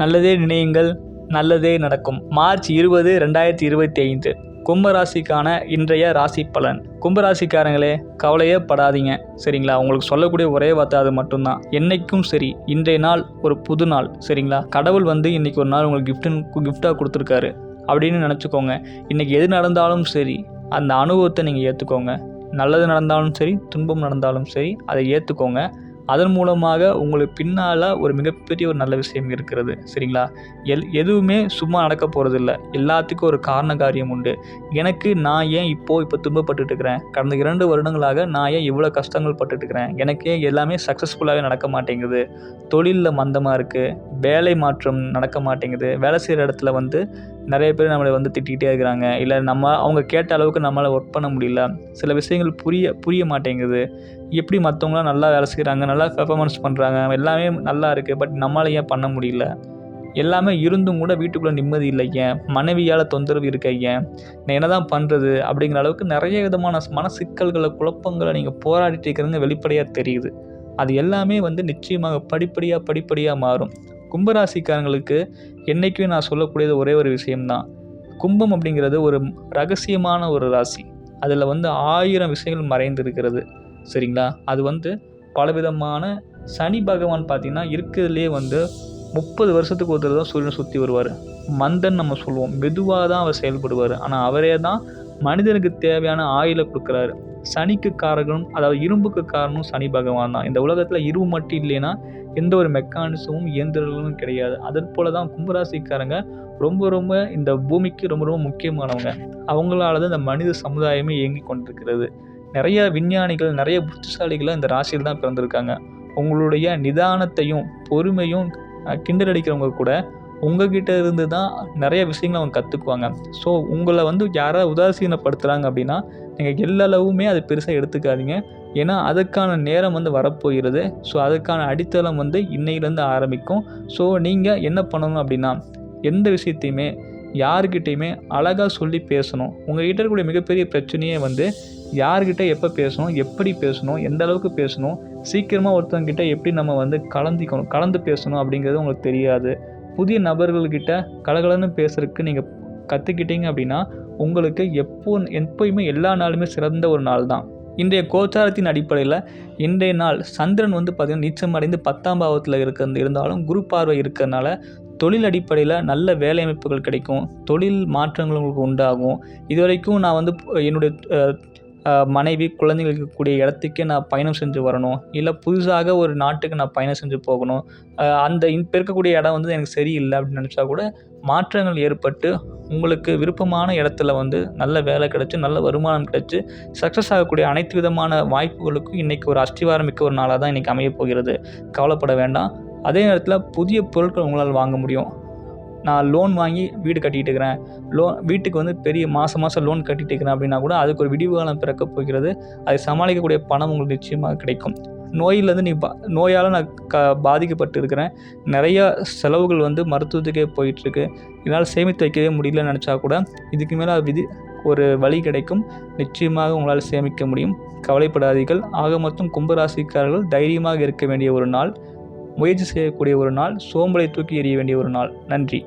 நல்லதே நினையுங்கள் நல்லதே நடக்கும். மார்ச் இருபது ரெண்டாயிரத்தி இருபத்தி ஐந்து கும்பராசிக்கான இன்றைய ராசி பலன் கும்பராசிக்காரங்களே கவலையே படாதீங்க சரிங்களா? உங்களுக்கு சொல்லக்கூடிய ஒரே வார்த்தை அது மட்டும்தான். என்னைக்கும் சரி இன்றைய நாள் ஒரு புது நாள். சரிங்களா? கடவுள் வந்து இன்னைக்கு ஒரு நாள் உங்களுக்கு கிஃப்ட் கிஃப்டாக கொடுத்துருக்காரு. அப்படின்னு நினச்சிக்கோங்க. இன்றைக்கி எது நடந்தாலும் சரி அந்த அனுபவத்தை நீங்கள் ஏற்றுக்கோங்க நல்லது நடந்தாலும் சரி துன்பம் நடந்தாலும் சரி அதை ஏற்றுக்கோங்க அதன் மூலமாக உங்களுக்கு பின்னால் ஒரு மிகப்பெரிய ஒரு நல்ல விஷயம் இருக்கிறது சரிங்களா? எல் எதுவுமே சும்மா நடக்க போகிறதில்ல எல்லாத்துக்கும் ஒரு காரண காரியம் உண்டு. எனக்கு நான் ஏன் இப்போது இப்போ துன்பப்பட்டுட்டு இருக்கிறேன்? கடந்த இரண்டு வருடங்களாக நான் ஏன் இவ்வளோ கஷ்டங்கள் பட்டுட்டு இருக்கிறேன்? எனக்கே எல்லாமே சக்ஸஸ்ஃபுல்லாகவே நடக்க மாட்டேங்குது? தொழிலில் மந்தமாக இருக்குது வேலை மாற்றம் நடக்க மாட்டேங்குது. வேலை செய்கிற இடத்துல வந்து நிறைய பேர் நம்மளை வந்து திட்டிகிட்டே இருக்கிறாங்க. இல்லை நம்ம அவங்க கேட்ட அளவுக்கு நம்மளால் ஒர்க் பண்ண முடியல. சில விஷயங்கள் புரிய புரிய மாட்டேங்குது. எப்படி மற்றவங்களாம் நல்லா வேலை செய்கிறாங்க நல்லா பெர்ஃபார்மன்ஸ் பண்ணுறாங்க எல்லாமே நல்லா இருக்குது பட் நம்மளால் ஏன் பண்ண முடியல? எல்லாமே இருந்தும் கூட வீட்டுக்குள்ளே நிம்மதி இல்லை ஏன்? மனைவியால் தொந்தரவு இருக்க ஏன்? நான் என்ன தான் பண்ணுறது அப்படிங்கிற அளவுக்கு நிறைய விதமான மன சிக்கல்களை குழப்பங்களை நீங்கள் போராடிட்டு இருக்கிறதுங்க வெளிப்படையாக தெரியுது. அது எல்லாமே வந்து நிச்சயமாக படிப்படியாக படிப்படியாக மாறும். கும்பராசிக்காரங்களுக்கு என்றைக்கும் நான் சொல்லக்கூடியது ஒரே ஒரு விஷயம்தான். கும்பம் அப்படிங்கிறது ஒரு ரகசியமான ஒரு ராசி. அதில் வந்து ஆயிரம் விஷயங்கள் மறைந்து இருக்கிறது சரிங்களா? அது வந்து பலவிதமான சனி பகவான் பார்த்திங்கன்னா இருக்கிறதுலே வந்து முப்பது வருஷத்துக்கு ஒருத்தர் தான் சூரியனை சுற்றி வருவார். மந்தன் நம்ம சொல்லுவோம். மெதுவாக தான் அவர் செயல்படுவார். ஆனால் அவரே தான் மனிதனுக்கு தேவையான ஆயிலை கொடுக்குறாரு. சனிக்கு காரகனும் அதாவது இரும்புக்கு காரணம் சனி பகவான் தான். இந்த உலகத்தில் இரும்பு மட்டும் இல்லைன்னா எந்த ஒரு மெக்கானிசமும் இயந்திரங்களும் கிடையாது. அதன் போல தான் கும்பராசிக்காரங்க ரொம்ப ரொம்ப இந்த பூமிக்கு ரொம்ப ரொம்ப முக்கியமானவங்க. அவங்களால தான் இந்த மனித சமுதாயமே இயங்கி கொண்டிருக்கிறது. நிறைய விஞ்ஞானிகள் நிறைய புத்திசாலிகள் இந்த ராசியில் தான் பிறந்திருக்காங்க. உங்களுடைய நிதானத்தையும் பொறுமையும் கிண்டல் அடிக்கிறவங்க கூட உங்ககிட்ட இருந்து தான் நிறைய விஷயங்களை அவங்க கற்றுக்குவாங்க ஸோ உங்களை வந்து யாராவது உதாசீனப்படுத்துகிறாங்க அப்படின்னா நீங்கள் எல்லாளவுமே அது பெருசாக எடுத்துக்காதீங்க. ஏன்னா அதுக்கான நேரம் வந்து வரப்போகிறது. ஸோ அதுக்கான அடித்தளம் வந்து இன்னையிலேருந்து ஆரம்பிக்கும். ஸோ நீங்கள் என்ன பண்ணணும் அப்படின்னா எந்த விஷயத்தையுமே யாருக்கிட்டேயுமே அழகாக சொல்லி பேசணும். உங்ககிட்ட இருக்கக்கூடிய மிகப்பெரிய பிரச்சனையே வந்து யார்கிட்ட எப்போ பேசணும் எப்படி பேசணும் எந்த அளவுக்கு பேசணும் சீக்கிரமாக ஒருத்தவங்கிட்ட எப்படி நம்ம வந்து கலந்திக்கணும் கலந்து பேசணும் அப்படிங்கிறது உங்களுக்கு தெரியாது. புதிய நபர்கள்கிட்ட கலகலன்னு பேசுறதுக்கு நீங்கள் கற்றுக்கிட்டீங்க அப்படின்னா உங்களுக்கு எப்போ எப்போயுமே எல்லா நாளுமே சிறந்த ஒரு நாள் தான். இன்றைய கோச்சாரத்தின் அடிப்படையில் இன்றைய நாள் சந்திரன் வந்து பார்த்திங்கன்னா நீச்சம் அடைந்து பத்தாம் பாவத்தில் இருக்கிறது இருந்தாலும் குரு பார்வை இருக்கிறதுனால தொழில் அடிப்படையில் நல்ல வேலை அமைப்புகள் கிடைக்கும். தொழில் மாற்றங்கள் உங்களுக்கு உண்டாகும். இது வரைக்கும் நான் வந்து என்னுடைய மனைவி குழந்தைகள் இருக்கக்கூடிய இடத்துக்கே நான் பயணம் செஞ்சு வரணும். இல்லை புதுசாக ஒரு நாட்டுக்கு நான் பயணம் செஞ்சு போகணும். அந்த இப்போ இருக்கக்கூடிய இடம் வந்து எனக்கு சரியில்லை அப்படின்னு நினச்சா கூட மாற்றங்கள் ஏற்பட்டு உங்களுக்கு விருப்பமான இடத்துல வந்து நல்ல வேலை கிடச்சி நல்ல வருமானம் கிடச்சி சக்ஸஸ் ஆகக்கூடிய அனைத்து விதமான வாய்ப்புகளுக்கும் இன்றைக்கி ஒரு அஸ்திவாரம் மிக்க ஒரு நாளாக தான் இன்றைக்கி அமையப் போகிறது. கவலைப்பட வேண்டாம். அதே நேரத்தில் புதிய பொருட்கள் உங்களால் வாங்க முடியும். நான் லோன் வாங்கி வீடு கட்டிகிட்டு இருக்கிறேன். லோன் வீட்டுக்கு வந்து பெரிய மாதம் மாதம் லோன் கட்டிகிட்டு இருக்கிறேன் அப்படின்னா கூட அதுக்கு ஒரு விடிவு காலம் பிறக்க போகிறது அதை சமாளிக்கக்கூடிய பணம் உங்களுக்கு நிச்சயமாக கிடைக்கும். நோயிலேருந்து நீ பா நோயால் நான் க பாதிக்கப்பட்டு இருக்கிறேன். நிறையா செலவுகள் வந்து மருத்துவத்துக்கே போயிட்டுருக்கு. என்னால் சேமித்து வைக்கவே முடியலன்னு நினச்சா கூட இதுக்கு மேலே விதி ஒரு வழி கிடைக்கும். நிச்சயமாக உங்களால் சேமிக்க முடியும். கவலைப்படாதீர்கள். ஆக மொத்தம் கும்பராசிக்காரர்கள் தைரியமாக இருக்க வேண்டிய ஒரு நாள். முயற்சி செய்யக்கூடிய ஒரு நாள் சோம்பலை தூக்கி எறிய வேண்டிய ஒரு நாள். நன்றி.